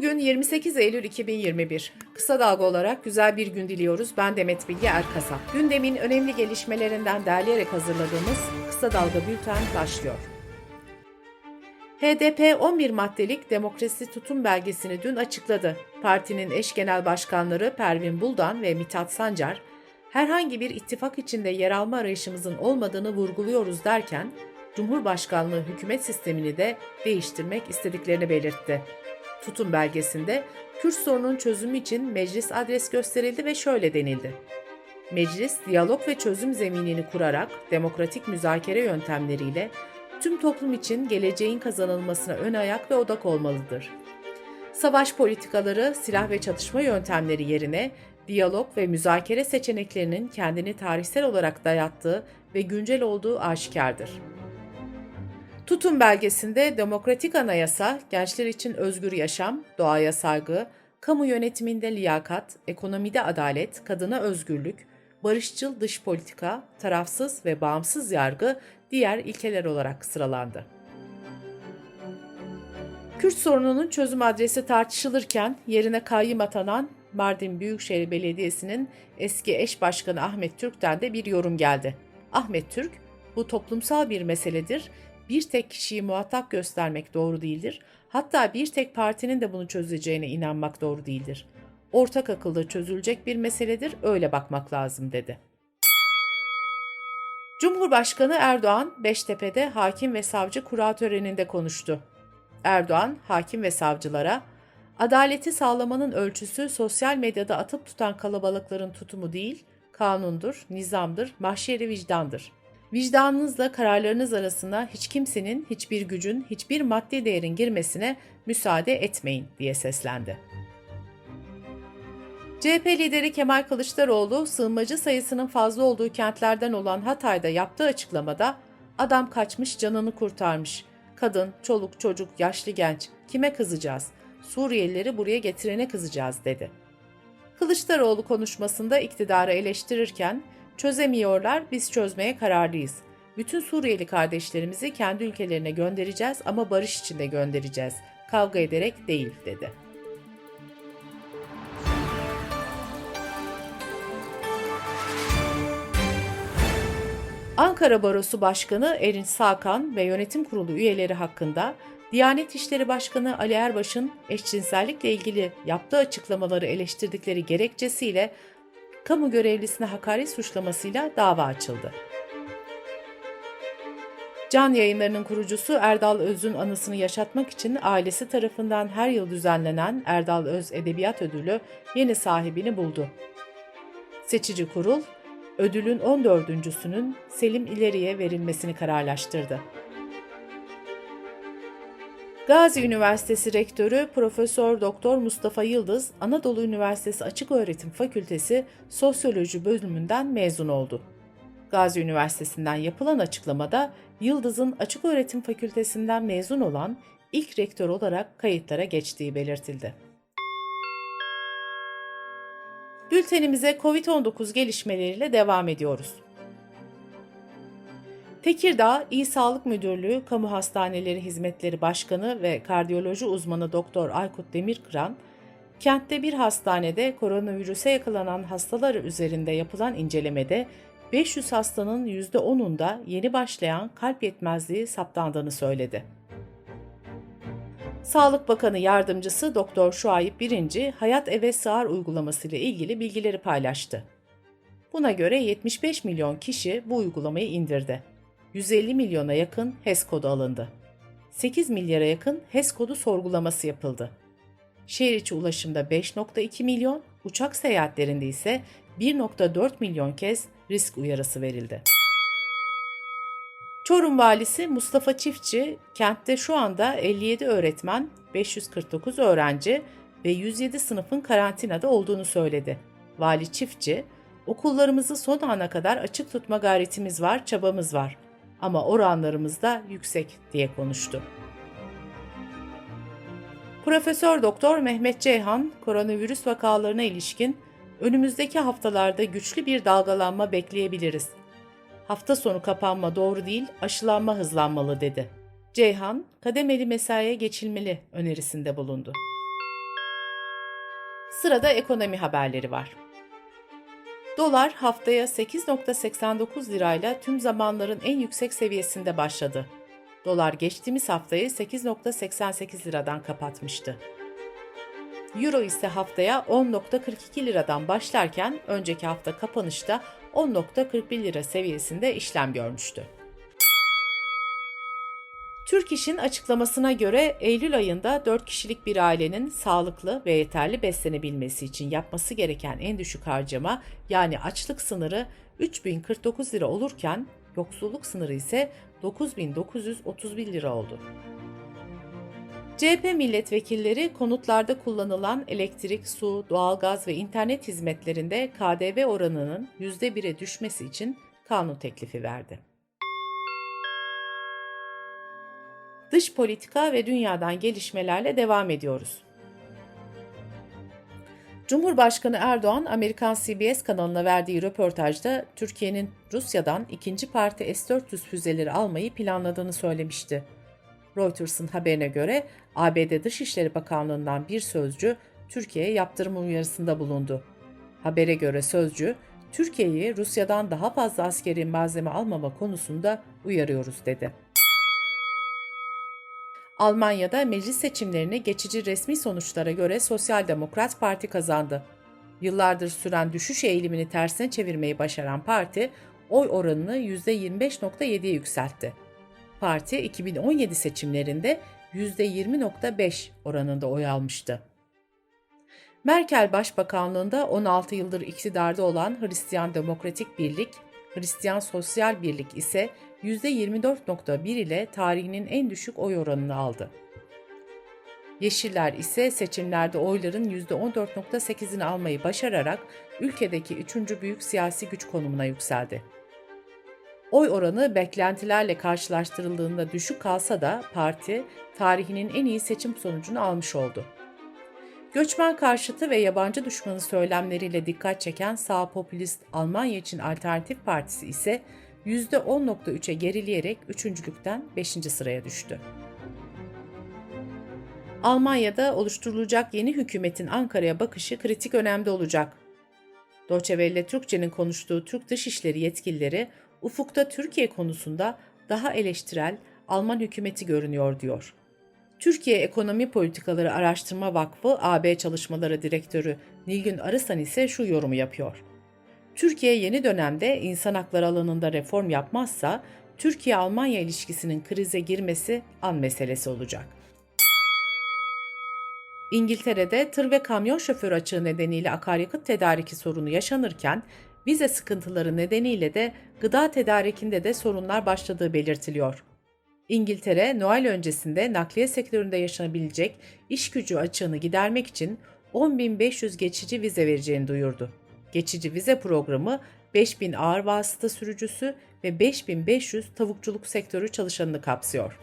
Bugün 28 Eylül 2021. Kısa dalga olarak güzel bir gün diliyoruz. Ben Demet Bilge Erkasap. Gündemin önemli gelişmelerinden derleyerek hazırladığımız Kısa Dalga Bülten başlıyor. HDP 11 maddelik demokrasi tutum belgesini dün açıkladı. Partinin eş genel başkanları Pervin Buldan ve Mithat Sancar, herhangi bir ittifak içinde yer alma arayışımızın olmadığını vurguluyoruz derken, Cumhurbaşkanlığı hükümet sistemini de değiştirmek istediklerini belirtti. Tutum belgesinde Kürt sorunun çözümü için meclis adres gösterildi ve şöyle denildi. Meclis, diyalog ve çözüm zeminini kurarak demokratik müzakere yöntemleriyle tüm toplum için geleceğin kazanılmasına ön ayak ve odak olmalıdır. Savaş politikaları, silah ve çatışma yöntemleri yerine diyalog ve müzakere seçeneklerinin kendini tarihsel olarak dayattığı ve güncel olduğu aşikardır. Tutum belgesinde demokratik anayasa, gençler için özgür yaşam, doğaya saygı, kamu yönetiminde liyakat, ekonomide adalet, kadına özgürlük, barışçıl dış politika, tarafsız ve bağımsız yargı diğer ilkeler olarak sıralandı. Kürt sorununun çözüm adresi tartışılırken yerine kayyım atanan Mardin Büyükşehir Belediyesi'nin eski eş başkanı Ahmet Türk'ten de bir yorum geldi. Ahmet Türk, bu toplumsal bir meseledir, bir tek kişiyi muhatap göstermek doğru değildir, hatta bir tek partinin de bunu çözeceğine inanmak doğru değildir. Ortak akılda çözülecek bir meseledir, öyle bakmak lazım dedi. Cumhurbaşkanı Erdoğan, Beştepe'de hakim ve savcı kura töreninde konuştu. Erdoğan, hakim ve savcılara, adaleti sağlamanın ölçüsü sosyal medyada atıp tutan kalabalıkların tutumu değil, kanundur, nizamdır, mahşeri vicdandır. Vicdanınızla kararlarınız arasına hiç kimsenin, hiçbir gücün, hiçbir maddi değerin girmesine müsaade etmeyin diye seslendi. CHP lideri Kemal Kılıçdaroğlu, sığınmacı sayısının fazla olduğu kentlerden olan Hatay'da yaptığı açıklamada adam kaçmış canını kurtarmış. Kadın, çoluk, çocuk, yaşlı genç kime kızacağız? Suriyelileri buraya getirene kızacağız dedi. Kılıçdaroğlu konuşmasında iktidarı eleştirirken çözemiyorlar biz çözmeye kararlıyız. Bütün Suriyeli kardeşlerimizi kendi ülkelerine göndereceğiz ama barış içinde göndereceğiz. Kavga ederek değil dedi. Ankara Barosu Başkanı Erinç Sakan ve yönetim kurulu üyeleri hakkında Diyanet İşleri Başkanı Ali Erbaş'ın eşcinsellikle ilgili yaptığı açıklamaları eleştirdikleri gerekçesiyle kamu görevlisine hakaret suçlamasıyla dava açıldı. Can yayınlarının kurucusu Erdal Öz'ün anısını yaşatmak için ailesi tarafından her yıl düzenlenen Erdal Öz Edebiyat Ödülü yeni sahibini buldu. Seçici kurul, ödülün 14.sünün Selim İleri'ye verilmesini kararlaştırdı. Gazi Üniversitesi Rektörü Profesör Doktor Mustafa Yıldız, Anadolu Üniversitesi Açık Öğretim Fakültesi Sosyoloji bölümünden mezun oldu. Gazi Üniversitesi'nden yapılan açıklamada Yıldız'ın Açık Öğretim Fakültesinden mezun olan ilk rektör olarak kayıtlara geçtiği belirtildi. Bültenimize COVID-19 gelişmeleriyle devam ediyoruz. Tekirdağ İl Sağlık Müdürlüğü Kamu Hastaneleri Hizmetleri Başkanı ve kardiyoloji uzmanı Doktor Aykut Demirkıran, kentte bir hastanede koronavirüse yakalanan hastalar üzerinde yapılan incelemede 500 hastanın %10'unda yeni başlayan kalp yetmezliği saptandığını söyledi. Sağlık Bakanı Yardımcısı Doktor Şuayip Birinci, Hayat Eve Sığar uygulaması ile ilgili bilgileri paylaştı. Buna göre 75 milyon kişi bu uygulamayı indirdi. 150 milyona yakın HES kodu alındı. 8 milyara yakın HES kodu sorgulaması yapıldı. Şehir içi ulaşımda 5.2 milyon, uçak seyahatlerinde ise 1.4 milyon kez risk uyarısı verildi. Çorum Valisi Mustafa Çiftçi, kentte şu anda 57 öğretmen, 549 öğrenci ve 107 sınıfın karantinada olduğunu söyledi. Vali Çiftçi, okullarımızı son ana kadar açık tutma gayretimiz var, çabamız var ama oranlarımız da yüksek diye konuştu. Profesör Doktor Mehmet Ceyhan, koronavirüs vakalarına ilişkin önümüzdeki haftalarda güçlü bir dalgalanma bekleyebiliriz. Hafta sonu kapanma doğru değil, aşılanma hızlanmalı dedi. Ceyhan, kademeli mesaiye geçilmeli önerisinde bulundu. Sırada ekonomi haberleri var. Dolar haftaya 8.89 lirayla tüm zamanların en yüksek seviyesinde başladı. Dolar geçtiğimiz haftayı 8.88 liradan kapatmıştı. Euro ise haftaya 10.42 liradan başlarken önceki hafta kapanışta 10.41 lira seviyesinde işlem görmüştü. Türk İş'in açıklamasına göre Eylül ayında 4 kişilik bir ailenin sağlıklı ve yeterli beslenebilmesi için yapması gereken en düşük harcama yani açlık sınırı 3049 lira olurken yoksulluk sınırı ise 9931 lira oldu. CHP milletvekilleri konutlarda kullanılan elektrik, su, doğalgaz ve internet hizmetlerinde KDV oranının %1'e düşmesi için kanun teklifi verdi. Dış politika ve dünyadan gelişmelerle devam ediyoruz. Cumhurbaşkanı Erdoğan, Amerikan CBS kanalına verdiği röportajda Türkiye'nin Rusya'dan ikinci parti S-400 füzeleri almayı planladığını söylemişti. Reuters'ın haberine göre ABD Dışişleri Bakanlığı'ndan bir sözcü Türkiye'ye yaptırım uyarısında bulundu. Habere göre sözcü, Türkiye'yi Rusya'dan daha fazla askeri malzeme almama konusunda uyarıyoruz dedi. Almanya'da meclis seçimlerini geçici resmi sonuçlara göre Sosyal Demokrat Parti kazandı. Yıllardır süren düşüş eğilimini tersine çevirmeyi başaran parti, oy oranını %25.7'ye yükseltti. Parti 2017 seçimlerinde %20.5 oranında oy almıştı. Merkel Başbakanlığında 16 yıldır iktidarda olan Hristiyan Demokratik Birlik, Hristiyan Sosyal Birlik ise %24.1 ile tarihinin en düşük oy oranını aldı. Yeşiller ise seçimlerde oyların %14.8'ini almayı başararak ülkedeki üçüncü büyük siyasi güç konumuna yükseldi. Oy oranı beklentilerle karşılaştırıldığında düşük kalsa da parti tarihinin en iyi seçim sonucunu almış oldu. Göçmen karşıtı ve yabancı düşmanı söylemleriyle dikkat çeken sağ popülist Almanya için Alternatif Partisi ise %10.3'e gerileyerek üçüncülükten 5. sıraya düştü. Almanya'da oluşturulacak yeni hükümetin Ankara'ya bakışı kritik önemde olacak. Deutsche Türkçe'nin konuştuğu Türk Dışişleri yetkilileri ufukta Türkiye konusunda daha eleştirel Alman hükümeti görünüyor diyor. Türkiye Ekonomi Politikaları Araştırma Vakfı AB Çalışmaları Direktörü Nilgün Arısan ise şu yorumu yapıyor. Türkiye yeni dönemde insan hakları alanında reform yapmazsa Türkiye-Almanya ilişkisinin krize girmesi an meselesi olacak. İngiltere'de tır ve kamyon şoför açığı nedeniyle akaryakıt tedariki sorunu yaşanırken vize sıkıntıları nedeniyle de gıda tedarikinde de sorunlar başladığı belirtiliyor. İngiltere, Noel öncesinde nakliye sektöründe yaşanabilecek iş gücü açığını gidermek için 10.500 geçici vize vereceğini duyurdu. Geçici vize programı 5000 ağır vasıta sürücüsü ve 5500 tavukçuluk sektörü çalışanını kapsıyor.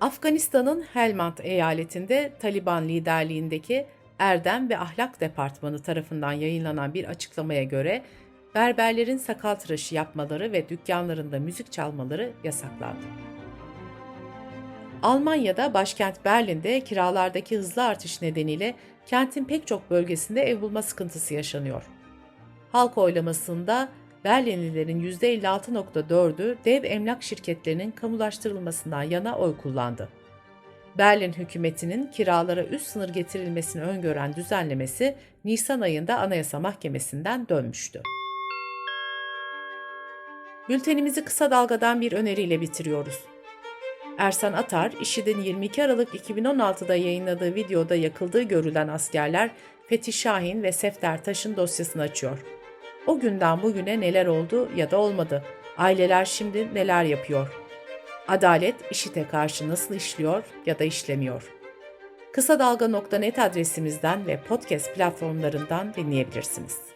Afganistan'ın Helmand eyaletinde Taliban liderliğindeki Erdem ve Ahlak Departmanı tarafından yayınlanan bir açıklamaya göre berberlerin sakal tıraşı yapmaları ve dükkanlarında müzik çalmaları yasaklandı. Almanya'da başkent Berlin'de kiralardaki hızlı artış nedeniyle kentin pek çok bölgesinde ev bulma sıkıntısı yaşanıyor. Halk oylamasında Berlinlilerin %56.4'ü dev emlak şirketlerinin kamulaştırılmasından yana oy kullandı. Berlin hükümetinin kiralara üst sınır getirilmesini öngören düzenlemesi Nisan ayında Anayasa Mahkemesi'nden dönmüştü. Bültenimizi kısa dalgadan bir öneriyle bitiriyoruz. Ersan Atar, IŞİD'in 22 Aralık 2016'da yayınladığı videoda yakıldığı görülen askerler Fethi Şahin ve Sefter Taş'ın dosyasını açıyor. O günden bugüne neler oldu ya da olmadı? Aileler şimdi neler yapıyor? Adalet IŞİD'e karşı nasıl işliyor ya da işlemiyor? Kısa Dalga.net adresimizden ve podcast platformlarından dinleyebilirsiniz.